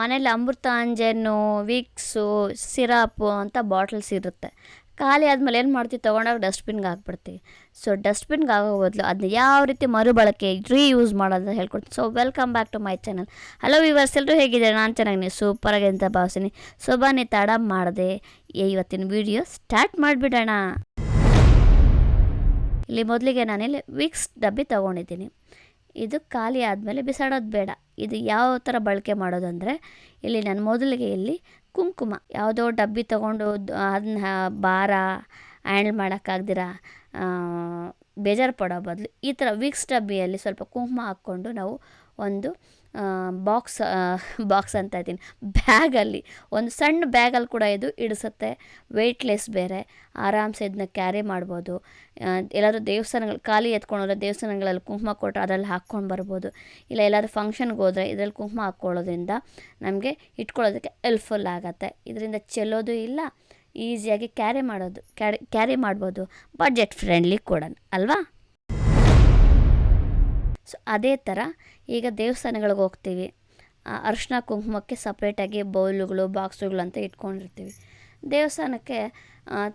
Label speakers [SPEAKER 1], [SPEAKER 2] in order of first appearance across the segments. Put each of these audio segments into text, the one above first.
[SPEAKER 1] ಮನೇಲಿ Amrutanjan Vicks, syrup ಅಂತ bottles ಇರುತ್ತೆ. ಖಾಲಿ ಆದಮೇಲೆ ಏನು ಮಾಡ್ತೀವಿ? ತೊಗೊಂಡೋಗಿ ಡಸ್ಟ್ಬಿನ್ಗೆ ಹಾಕ್ಬಿಡ್ತೀವಿ. ಸೊ ಡಸ್ಟ್ಬಿನ್ಗೆ ಆಗೋ ಬದಲು ಅದನ್ನ ಯಾವ ರೀತಿ ಮರುಬಳಕೆ, ರೀಯೂಸ್ ಮಾಡೋದು ಹೇಳ್ಕೊಡ್ತೀನಿ. So welcome back to my channel. Hello viewers ಎಲ್ಲರೂ ಹೇಗಿದ್ದಾರೆ? ನಾನು ಚೆನ್ನಾಗಿ ಸೂಪರಾಗಿ ಅಂತ ಭಾವಿಸ್ತೀನಿ. ಸೊ ಬನ್ನಿ, ತಡ ಮಾಡಿದೆ. ಇವತ್ತಿನ ವಿಡಿಯೋ ಸ್ಟಾರ್ಟ್ ಮಾಡಿಬಿಡೋಣ. ಇಲ್ಲಿ ಮೊದಲಿಗೆ ನಾನಿಲ್ಲಿ ವಿಕ್ಸ್ ಡಬ್ಬಿ ತೊಗೊಂಡಿದ್ದೀನಿ. ಇದು ಖಾಲಿ ಆದಮೇಲೆ ಬಿಸಾಡೋದು ಬೇಡ. ಇದು ಯಾವ ಥರ ಬಳಕೆ ಮಾಡೋದು ಅಂದರೆ ಇಲ್ಲಿ ನಾನು ಮೊದಲಿಗೆ ಇಲ್ಲಿ ಕುಂಕುಮ, ಯಾವುದೋ ಡಬ್ಬಿ ತೊಗೊಂಡು ಅದನ್ನ, ಭಾರ ಹ್ಯಾಂಡ್ಲ್ ಮಾಡೋಕ್ಕಾಗ್ದಿರ ಬೇಜಾರು ಪಡೋ ಬದಲು ಈ ಥರ ವಿಕ್ಸ್ ಡಬ್ಬಿಯಲ್ಲಿ ಸ್ವಲ್ಪ ಕುಂಕುಮ ಹಾಕ್ಕೊಂಡು ನಾವು ಒಂದು ಬಾಕ್ಸ್ ಬಾಕ್ಸ್ ಅಂತ ಇದ್ದೀನಿ. ಬ್ಯಾಗಲ್ಲಿ, ಒಂದು ಸಣ್ಣ ಬ್ಯಾಗಲ್ಲಿ ಕೂಡ ಇದು ಇಡಿಸುತ್ತೆ. ವೆಯ್ಟ್ಲೆಸ್ ಬೇರೆ. ಆರಾಮ್ಸೆ ಇದನ್ನ ಕ್ಯಾರಿ ಮಾಡ್ಬೋದು. ಎಲ್ಲಾದರೂ ದೇವಸ್ಥಾನಗಳು, ಖಾಲಿ ಎತ್ಕೊಂಡೋದ್ರೆ ದೇವಸ್ಥಾನಗಳಲ್ಲಿ ಕುಂಕುಮ ಕೊಟ್ಟರೆ ಅದರಲ್ಲಿ ಹಾಕ್ಕೊಂಡು ಬರ್ಬೋದು. ಇಲ್ಲ ಎಲ್ಲಾದರೂ ಫಂಕ್ಷನ್ಗೆ ಹೋದರೆ ಇದರಲ್ಲಿ ಕುಂಕುಮ ಹಾಕ್ಕೊಳ್ಳೋದ್ರಿಂದ ನಮಗೆ ಇಟ್ಕೊಳ್ಳೋದಕ್ಕೆ ಹೆಲ್ಪ್ಫುಲ್ ಆಗುತ್ತೆ. ಇದರಿಂದ ಚೆಲ್ಲೋದು ಇಲ್ಲ ಈಸಿಯಾಗಿ ಕ್ಯಾರಿ ಮಾಡೋದು, ಕ್ಯಾರಿ ಕ್ಯಾರಿ ಮಾಡ್ಬೋದು. ಬಜೆಟ್ ಫ್ರೆಂಡ್ಲಿ ಕೂಡ ಅಲ್ವಾ? ಸೊ ಅದೇ ಥರ ಈಗ ದೇವಸ್ಥಾನಗಳಿಗೆ ಹೋಗ್ತೀವಿ. ಅರಿಶಿನ ಕುಂಕುಮಕ್ಕೆ ಸಪ್ರೇಟಾಗಿ ಬೌಲುಗಳು ಬಾಕ್ಸುಗಳು ಅಂತ ಇಟ್ಕೊಂಡಿರ್ತೀವಿ. ದೇವಸ್ಥಾನಕ್ಕೆ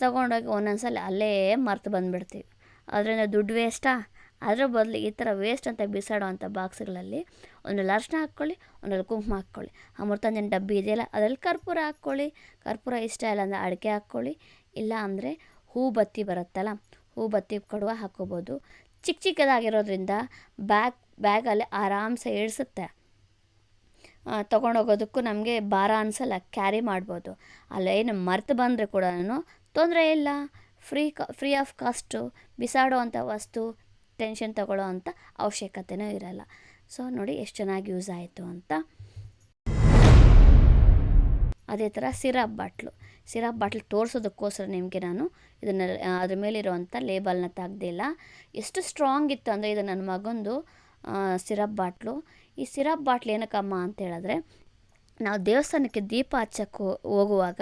[SPEAKER 1] ತಗೊಂಡೋಗಿ ಒಂದೊಂದು ಸಲ ಅಲ್ಲೇ ಮರೆತು ಬಂದುಬಿಡ್ತೀವಿ. ಅದರಿಂದ ದುಡ್ಡು ವೇಸ್ಟಾ ಅದರ ಬದಲು ಈ ಥರ ವೇಸ್ಟ್ ಅಂತ ಬಿಸಾಡೋ ಅಂಥ ಬಾಕ್ಸ್ಗಳಲ್ಲಿ ಒಂದ್ರಲ್ಲಿ ಅರಿಶಿನ ಹಾಕ್ಕೊಳ್ಳಿ ಒಂದ್ರಲ್ಲಿ ಕುಂಕುಮ ಹಾಕ್ಕೊಳ್ಳಿ. ಅಮೃತಾಂಜನ್ ಡಬ್ಬಿ ಇದೆಯಲ್ಲ, ಅದರಲ್ಲಿ ಕರ್ಪೂರ ಹಾಕ್ಕೊಳ್ಳಿ. ಕರ್ಪೂರ ಇಷ್ಟ ಇಲ್ಲ ಅಂದರೆ ಅಡಿಕೆ ಹಾಕ್ಕೊಳ್ಳಿ. ಇಲ್ಲ ಅಂದರೆ ಹೂ ಬತ್ತಿ ಬರುತ್ತಲ್ಲ ಹೂ ಬತ್ತಿ ಕಡುವ ಹಾಕ್ಕೋಬೋದು. ಚಿಕ್ಕ ಚಿಕ್ಕದಾಗಿರೋದ್ರಿಂದ ಬ್ಯಾಗ್ ಬ್ಯಾಗಲ್ಲಿ ಆರಾಮ್ಸೆ ಇಳಿಸುತ್ತೆ. ತೊಗೊಂಡೋಗೋದಕ್ಕೂ ನಮಗೆ ಭಾರ ಅನಿಸಲ್ಲ ಕ್ಯಾರಿ ಮಾಡ್ಬೋದು. ಅಲ್ಲೇನು ಮರ್ತು ಬಂದರೆ ಕೂಡ ತೊಂದರೆ ಇಲ್ಲ. ಫ್ರೀ ಕಾ ಫ್ರೀ ಆಫ್ ಕಾಸ್ಟು ಬಿಸಾಡೋ ವಸ್ತು ಟೆನ್ಷನ್ ತಗೊಳ್ಳೋ ಅಂಥ ಅವಶ್ಯಕತೆಯೂ ಇರಲ್ಲ. ಸೊ ನೋಡಿ ಎಷ್ಟು ಚೆನ್ನಾಗಿ ಯೂಸ್ ಆಯಿತು ಅಂತ. ಅದೇ ಥರ ಸಿರಪ್ ಬಾಟ್ಲು. ಸಿರಪ್ ಬಾಟ್ಲ್ ತೋರಿಸೋದಕ್ಕೋಸ್ಕರ ನಿಮಗೆ ನಾನು ಇದನ್ನ, ಅದ್ರ ಮೇಲಿರುವಂಥ ಲೇಬಲ್ನ ತೆಗ್ದಿಲ್ಲ. ಎಷ್ಟು ಸ್ಟ್ರಾಂಗ್ ಇತ್ತು ಅಂದರೆ ಇದು ನನ್ನ ಮಗಂದು ಸಿರಪ್ ಬಾಟ್ಲು. ಈ ಸಿರಪ್ ಬಾಟ್ಲ್ ಏನಕ್ಕಮ್ಮ ಅಂತ ಹೇಳಿದ್ರೆ ನಾವು ದೇವಸ್ಥಾನಕ್ಕೆ ದೀಪ ಹಚ್ಚಕ್ಕೆ ಹೋಗುವಾಗ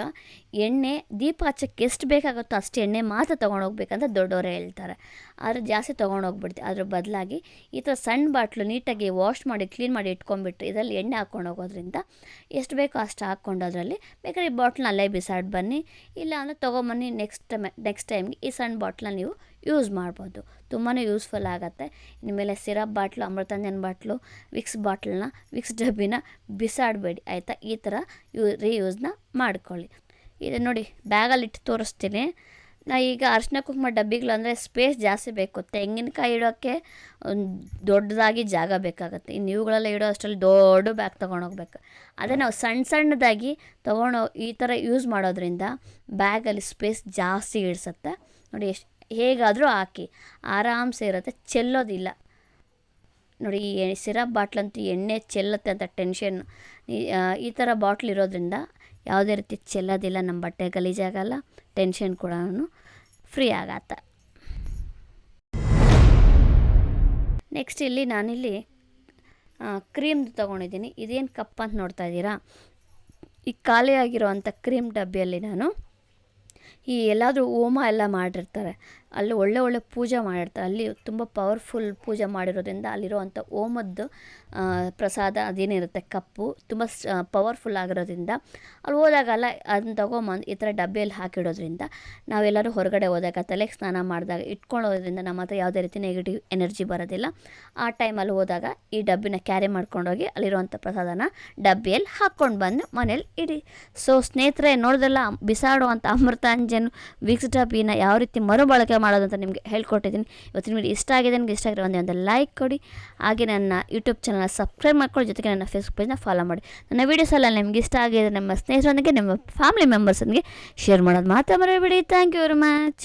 [SPEAKER 1] ಎಣ್ಣೆ, ದೀಪ ಹಚ್ಚಕ್ಕೆ ಎಷ್ಟು ಬೇಕಾಗುತ್ತೋ ಅಷ್ಟು ಎಣ್ಣೆ ಮಾತ್ರ ತೊಗೊಂಡೋಗ್ಬೇಕಂತ ದೊಡ್ಡವರೇ ಹೇಳ್ತಾರೆ. ಆದರೆ ಜಾಸ್ತಿ ತೊಗೊಂಡೋಗ್ಬಿಡ್ತೀವಿ ಅದ್ರ ಬದಲಾಗಿ ಈ ಥರ ಸಣ್ಣ ಬಾಟ್ಲು ನೀಟಾಗಿ ವಾಶ್ ಮಾಡಿ, ಕ್ಲೀನ್ ಮಾಡಿ ಇಟ್ಕೊಂಡ್ಬಿಟ್ಟು ಇದರಲ್ಲಿ ಎಣ್ಣೆ ಹಾಕ್ಕೊಂಡು ಹೋಗೋದ್ರಿಂದ ಎಷ್ಟು ಬೇಕೋ ಅಷ್ಟು ಹಾಕ್ಕೊಂಡು ಅದರಲ್ಲಿ ಬೇಕಾದ್ರೆ ಈ ಬಾಟ್ಲನ್ನ ಅಲ್ಲೇ ಬಿಸಾಡಿ ಬನ್ನಿ. ಇಲ್ಲ ಅಂದರೆ ತೊಗೊಂಬನ್ನಿ ನೆಕ್ಸ್ಟ್ ಟೈಮ್ ನೆಕ್ಸ್ಟ್ ಟೈಮ್ಗೆ ಈ ಸಣ್ಣ ಬಾಟ್ಲನ್ನ ನೀವು ಯೂಸ್ ಮಾಡ್ಬೋದು. ತುಂಬಾ ಯೂಸ್ಫುಲ್ ಆಗುತ್ತೆ. ಇನ್ಮೇಲೆ syrup bottle Amrutanjan bottle Vicks ಬಾಟ್ಲನ್ನ Vicks ಡಬ್ಬಿನ ಬಿಸಾಡಬೇಡಿ, ಆಯಿತಾ? ಈ ಥರ ಯೂ ರೀಯೂಸ್ನ ಮಾಡ್ಕೊಳ್ಳಿ. ಇದು ನೋಡಿ ಬ್ಯಾಗಲ್ಲಿ ಇಟ್ಟು ತೋರಿಸ್ತೀನಿ. ನಾ ಈಗ ಅರ್ಶಿನ ಕುಂಕುಮ ಡಬ್ಬಿಗಳು ಅಂದರೆ ಸ್ಪೇಸ್ ಜಾಸ್ತಿ ಬೇಕು. ತೆಂಗಿನಕಾಯಿ ಇಡೋಕ್ಕೆ ಒಂದು ದೊಡ್ಡದಾಗಿ ಜಾಗ ಬೇಕಾಗುತ್ತೆ. ಇನ್ನು ಇವುಗಳೆಲ್ಲ ಇಡೋ ಅಷ್ಟರಲ್ಲಿ ದೊಡ್ಡ ಬ್ಯಾಗ್ ತೊಗೊಂಡೋಗ್ಬೇಕು. ಅದೇ ನಾವು ಸಣ್ಣ ಸಣ್ಣದಾಗಿ ತೊಗೊಂಡು ಈ ಥರ ಯೂಸ್ ಮಾಡೋದ್ರಿಂದ ಬ್ಯಾಗಲ್ಲಿ ಸ್ಪೇಸ್ ಜಾಸ್ತಿ ಇಡಿಸುತ್ತೆ ನೋಡಿ ಎಷ್ಟು ಹೇಗಾದರೂ ಹಾಕಿ. ಆರಾಮ್ಸೆ ಇರುತ್ತೆ ಚೆಲ್ಲೋದಿಲ್ಲ. ನೋಡಿ, ಈ ಸಿರಪ್ ಬಾಟ್ಲಂತೂ ಎಣ್ಣೆ ಚೆಲ್ಲುತ್ತೆ ಅಂತ ಟೆನ್ಷನ್. ಈ ಥರ ಬಾಟ್ಲ್ ಇರೋದ್ರಿಂದ ಯಾವುದೇ ರೀತಿ ಚೆಲ್ಲೋದಿಲ್ಲ, ನಮ್ಮ ಬಟ್ಟೆ ಗಲೀಜಾಗಲ್ಲ, ಟೆನ್ಷನ್ ಕೂಡ ಫ್ರೀ ಆಗತ್ತೆ. ನೆಕ್ಸ್ಟ್ ಇಲ್ಲಿ ನಾನಿಲ್ಲಿ ಕ್ರೀಮ್ದು ತೊಗೊಂಡಿದ್ದೀನಿ. ಇದೇನು ಕಪ್ ಅಂತ ನೋಡ್ತಾ ಇದ್ದೀರಾ? ಈ ಖಾಲಿಯಾಗಿರೋವಂಥ ಕ್ರೀಮ್ ಡಬ್ಬಿಯಲ್ಲಿ ನಾನು ಈ ಎಲ್ಲಾದರೂ ಹೋಮ ಎಲ್ಲ ಮಾಡಿರ್ತಾರೆ. ಅಲ್ಲಿ ಒಳ್ಳೆ ಒಳ್ಳೆ ಪೂಜೆ ಮಾಡಿರ್ತಾರೆ. ಅಲ್ಲಿ ತುಂಬ ಪವರ್ಫುಲ್ ಪೂಜೆ ಮಾಡಿರೋದ್ರಿಂದ ಅಲ್ಲಿರುವಂಥ ಓಮದ್ದು ಪ್ರಸಾದ ಅದೇನಿರುತ್ತೆ? ಕಪ್ಪು, ತುಂಬ ಪವರ್ಫುಲ್ ಆಗಿರೋದ್ರಿಂದ ಅಲ್ಲಿ ಹೋದಾಗಲ್ಲ ಅದನ್ನ ತಗೊಂಬಂದು ಈ ಥರ ಡಬ್ಬಿಯಲ್ಲಿ ಹಾಕಿಡೋದ್ರಿಂದ ನಾವೆಲ್ಲರೂ ಹೊರಗಡೆ ಹೋದಾಗ, ತಲೆಗೆ ಸ್ನಾನ ಮಾಡಿದಾಗ ಇಟ್ಕೊಳ್ಳೋದ್ರಿಂದ ನಮ್ಮ ಹತ್ರ ಯಾವುದೇ ರೀತಿ ನೆಗೆಟಿವ್ ಎನರ್ಜಿ ಬರೋದಿಲ್ಲ. ಆ ಟೈಮಲ್ಲಿ ಹೋದಾಗ ಈ ಡಬ್ಬಿನ ಕ್ಯಾರಿ ಮಾಡ್ಕೊಂಡೋಗಿ ಅಲ್ಲಿರುವಂಥ ಪ್ರಸಾದನ ಡಬ್ಬಿಯಲ್ಲಿ ಹಾಕ್ಕೊಂಡು ಬಂದು ಮನೇಲಿ ಇಡಿ. ಸೊ ಸ್ನೇಹಿತರೆ, ನೋಡಿದ್ರಲ್ಲ, ಬಿಸಾಡುವಂಥ ಅಮೃತಾಂಜನ್ ವಿಕ್ಸ್ ಡಬ್ಬಿನ ಯಾವ ರೀತಿ ಮರುಬಳಕೆ ಮಾಡೋದು ಅಂತ ನಿಮಗೆ ಹೇಳ್ಕೊಟ್ಟಿದ್ದೀನಿ. ಇವತ್ತಿನ ವಿಡಿಯೋ ಇಷ್ಟ ಆಗಿದೆ ನನಗೆ ಇಷ್ಟ ಆಗಿರೋ ಒಂದೇ ಒಂದು ಲೈಕ್ ಕೊಡಿ. ಹಾಗೆ ನನ್ನ ಯೂಟ್ಯೂಬ್ ಚಾನಲ್ನ ಸಬ್ಸ್ಕ್ರೈಬ್ ಮಾಡ್ಕೊಳ್ಳಿ. ಜೊತೆಗೆ ನನ್ನ ಫೇಸ್ಬುಕ್ ಪೇಜ್ನ ಫಾಲೋ ಮಾಡಿ. ನನ್ನ ವೀಡಿಯೋಸ್ ಎಲ್ಲ ನಿಮ್ಗೆ ಇಷ್ಟ ಆಗಿದೆ ನಮ್ಮ ಸ್ನೇಹಿತರೊಂದಿಗೆ, ನಿಮ್ಮ ಫ್ಯಾಮಿಲಿ ಮೆಂಬರ್ಸೊಂದಿಗೆ ಶೇರ್ ಮಾಡೋದು ಮಾತ್ರ ಮರೆಯಬೇಡಿ. Thank you very much